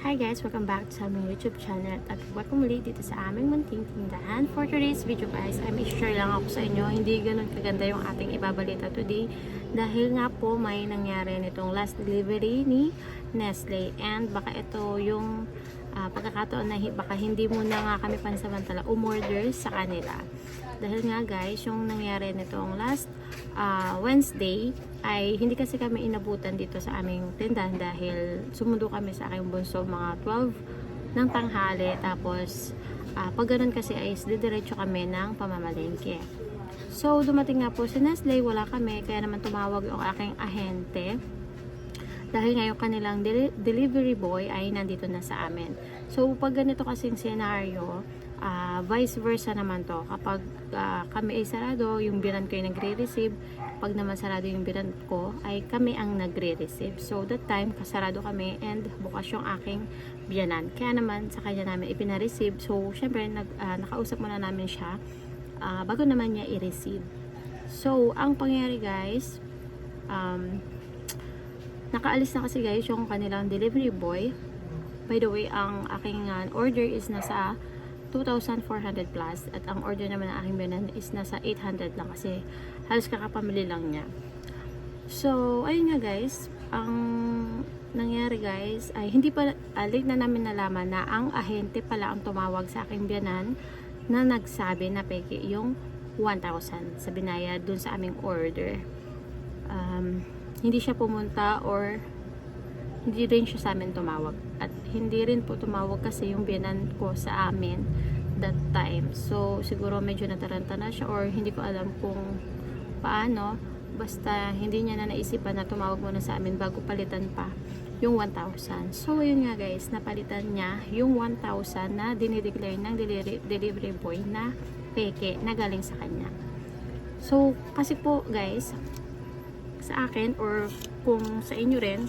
Hi guys! Welcome back sa aming YouTube channel at welcome muli dito sa aming munting tindahan. For today's video guys, ay may share lang ako sa inyo. Hindi ganun kaganda yung ating ibabalita today dahil nga po may nangyari nitong last delivery ni Nestle and baka ito yung ah, pagkakataon na baka hindi muna nga kami pansamantala umorder sa kanila. Dahil nga guys, yung nangyari nitong last ah, Wednesday ay hindi kasi kami inabutan dito sa aming tindahan dahil sumundo kami sa aking bunso mga 12 ng tanghali tapos ah, pag ganun kasi ay didiretso kami ng pamamalengke. So dumating nga po si Nestle, wala kami kaya naman tumawag yung aking ahente dahil ngayon kanilang deli- delivery boy ay nandito na sa amin. So pag ganito kasing scenario, ah, vice versa naman to. Kapag ah, kami ay sarado, yung biran ko ay nagre-receive. Pag naman sarado yung biran ko, ay kami ang nagre-receive. So that time, kasarado kami and bukas yung aking biyanan. Kaya naman sa kanya namin ipina-receive. So syempre, nag, ah, nakausap muna namin siya ah, bago naman niya i-receive. So, ang pangyari guys, um, nakaalis na kasi guys yung kanilang delivery boy. By the way, ang aking uh, order is nasa 2,400 plus at ang order naman ng aking binan is nasa 800 lang kasi halos kakapamili lang niya. So, ayun nga guys, ang nangyari guys ay hindi pa uh, late na namin nalaman na ang ahente pala ang tumawag sa aking biyanan na nagsabi na peke yung 1,000 sa binayad dun sa aming order. Um, hindi siya pumunta or hindi rin siya sa amin tumawag. At hindi rin po tumawag kasi yung biyanan ko sa amin that time. So, siguro medyo nataranta na siya or hindi ko alam kung paano. Basta hindi niya na naisipan na tumawag muna sa amin bago palitan pa yung 1,000. So, yun nga guys, napalitan niya yung 1,000 na dinideclare ng delivery, delivery boy na peke na galing sa kanya. So, kasi po guys, sa akin or kung sa inyo rin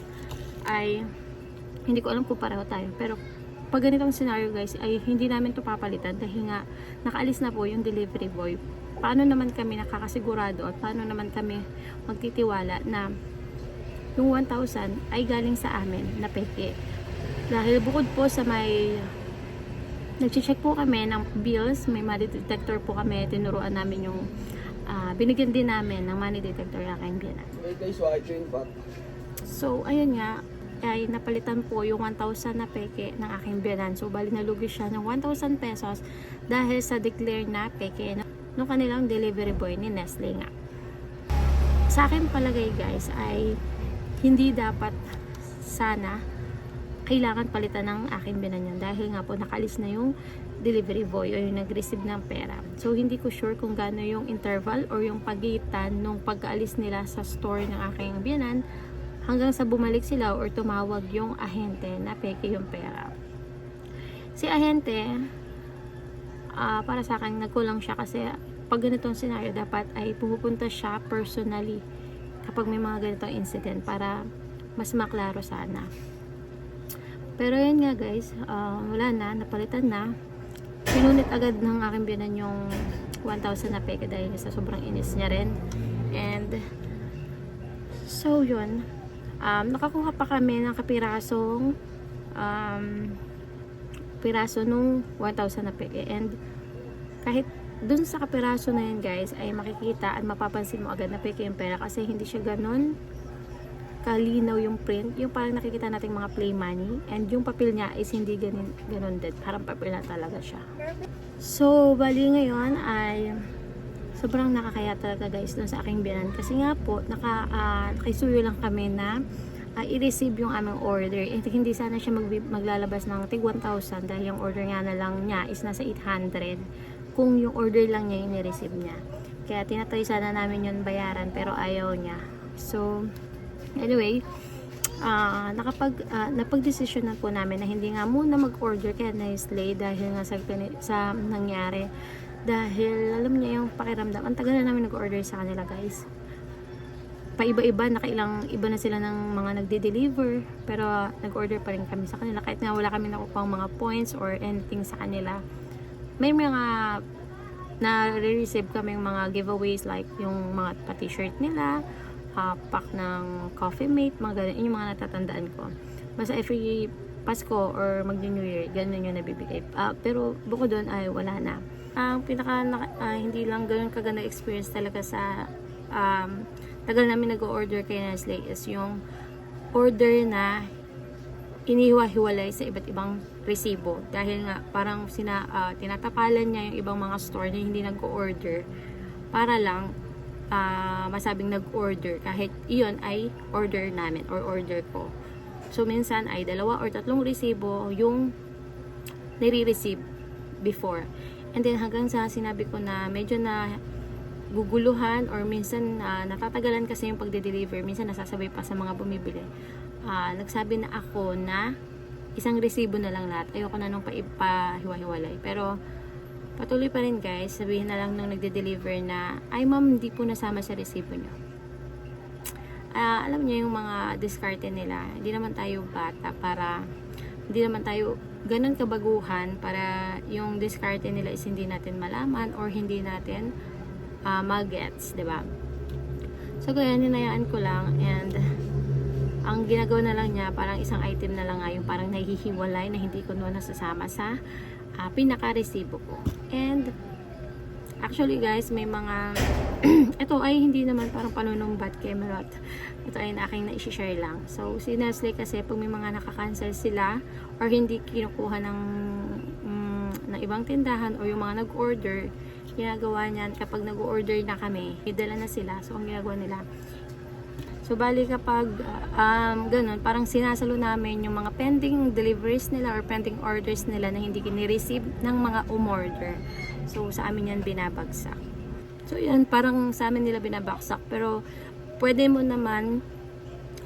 ay hindi ko alam kung pareho tayo. Pero pag ganitong scenario guys ay hindi namin to papalitan dahil nga nakaalis na po yung delivery boy. Paano naman kami nakakasigurado at paano naman kami magtitiwala na yung 1,000 ay galing sa amin na peke? Dahil bukod po sa may nag-check po kami ng bills may money detector po kami tinuruan namin yung ah, binigyan din namin ng money detector na aking biyanan? So, ayun nga, ay napalitan po yung 1,000 na peke ng aking biyanan. So, bali nalugi siya ng 1,000 pesos dahil sa declare na peke ng kanilang delivery boy ni Nestle nga. Sa akin palagay guys ay hindi dapat sana kailangan palitan ng aking biyanan yun dahil nga po nakalis na yung delivery boy o yung nag-receive ng pera. So, hindi ko sure kung gaano yung interval or yung pagitan nung pagkaalis nila sa store ng aking biyanan hanggang sa bumalik sila or tumawag yung ahente na peke yung pera. Si ahente, ah, para sa akin, nagkulang siya kasi pag ganitong scenario, dapat ay pumupunta siya personally kapag may mga ganitong incident para mas maklaro sana. Pero yun nga guys, ah, wala na, napalitan na. Pinunit agad ng aking biyanan yung 1,000 na peke dahil sa sobrang inis niya rin. And, so yun, um, nakakuha pa kami ng kapirasong um, piraso nung 1,000 na peke. And, kahit dun sa kapiraso na yun guys, ay makikita at mapapansin mo agad na peke yung pera kasi hindi siya ganun kalinaw yung print, yung parang nakikita nating mga play money. And yung papel niya is hindi ganun, ganun din, parang papel na talaga siya. So bali ngayon ay sobrang nakakaya talaga guys dun sa aking biyanan kasi nga po naka, ah, nakisuyo lang kami na ah, i-receive yung aming order. And hindi sana siya mag, maglalabas ng tig 1,000 dahil yung order nga na lang niya is nasa 800 kung yung order lang niya yung ni-receive niya. Kaya tinatry sana namin yun bayaran pero ayaw niya. So Anyway, ah nakapag uh, napagdesisyon na po namin na hindi nga muna mag-order kay Nestle dahil nga sa, sa nangyari. Dahil alam niya yung pakiramdam. Ang tagal na namin nag-order sa kanila guys. Paiba-iba, nakailang iba na sila ng mga nagde-deliver. Pero nag-order pa rin kami sa kanila. Kahit nga wala kami nakukuha mga points or anything sa kanila. May mga na-receive kami mga giveaways like yung mga pa-t-shirt nila, uh, pack ng coffee mate, mga ganun. Yun yung mga natatandaan ko. Basta every Pasko or mag-New Year, ganun yung nabibigay. Ah, pero bukod doon ay wala na. Ang pinaka naka- ah, hindi lang ganun kaganda experience talaga sa um, tagal namin nag-order kay Nestle is yung order na inihiwa-hiwalay sa iba't ibang resibo dahil nga parang sina, ah, tinatapalan niya yung ibang mga store na hindi nag-order para lang ah, masabing nag-order kahit iyon ay order namin or order ko. So minsan ay dalawa or tatlong resibo yung nire-receive before. And then hanggang sa sinabi ko na medyo na guguluhan or minsan ah, natatagalan kasi yung pagde-deliver, minsan nasasabay pa sa mga bumibili. Ah, nagsabi na ako na isang resibo na lang lahat. Ayoko na nung paipahiwa-hiwalay. Pero patuloy pa rin guys, sabihin na lang nung nagde-deliver na ay ma'am, hindi po nasama sa resibo nyo. Ah, alam niyo yung mga diskarte nila. Hindi naman tayo bata para hindi naman tayo ganun kabaguhan para yung diskarte nila is hindi natin malaman or hindi natin uh, magets, ba? So kaya ninayaan ko lang and ang ginagawa na lang niya parang isang item na lang nga yung parang nahihiwalay na hindi ko noon nasasama sa uh, pinaka-resibo ko. And actually guys, may mga ito ay hindi naman parang panunumbat kay Merot. Ito ay na aking na-share lang. So, si Nestle kasi pag may mga nakakancel sila or hindi kinukuha ng, mm, ng ibang tindahan o yung mga nag-order, ginagawa niyan kapag nag-order na kami, idala na sila. So, ang ginagawa nila, So, bali kapag um, ganun, parang sinasalo namin yung mga pending deliveries nila or pending orders nila na hindi kini-receive ng mga umorder. So, sa amin yan binabagsak. So, yan, parang sa amin nila binabagsak. Pero, pwede mo naman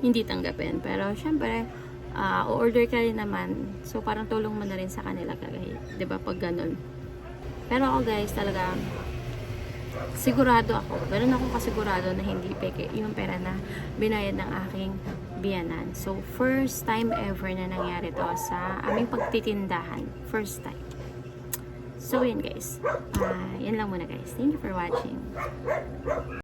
hindi tanggapin. Pero, syempre, uh, order ka rin naman. So, parang tulong mo na rin sa kanila kagaya. 'di ba pag ganun. Pero ako guys, talaga, sigurado ako, ganun ako kasigurado na hindi peke yung pera na binayad ng aking biyanan. So, first time ever na nangyari to sa aming pagtitindahan. First time. So, yun guys. Ah, yan lang muna guys. Thank you for watching.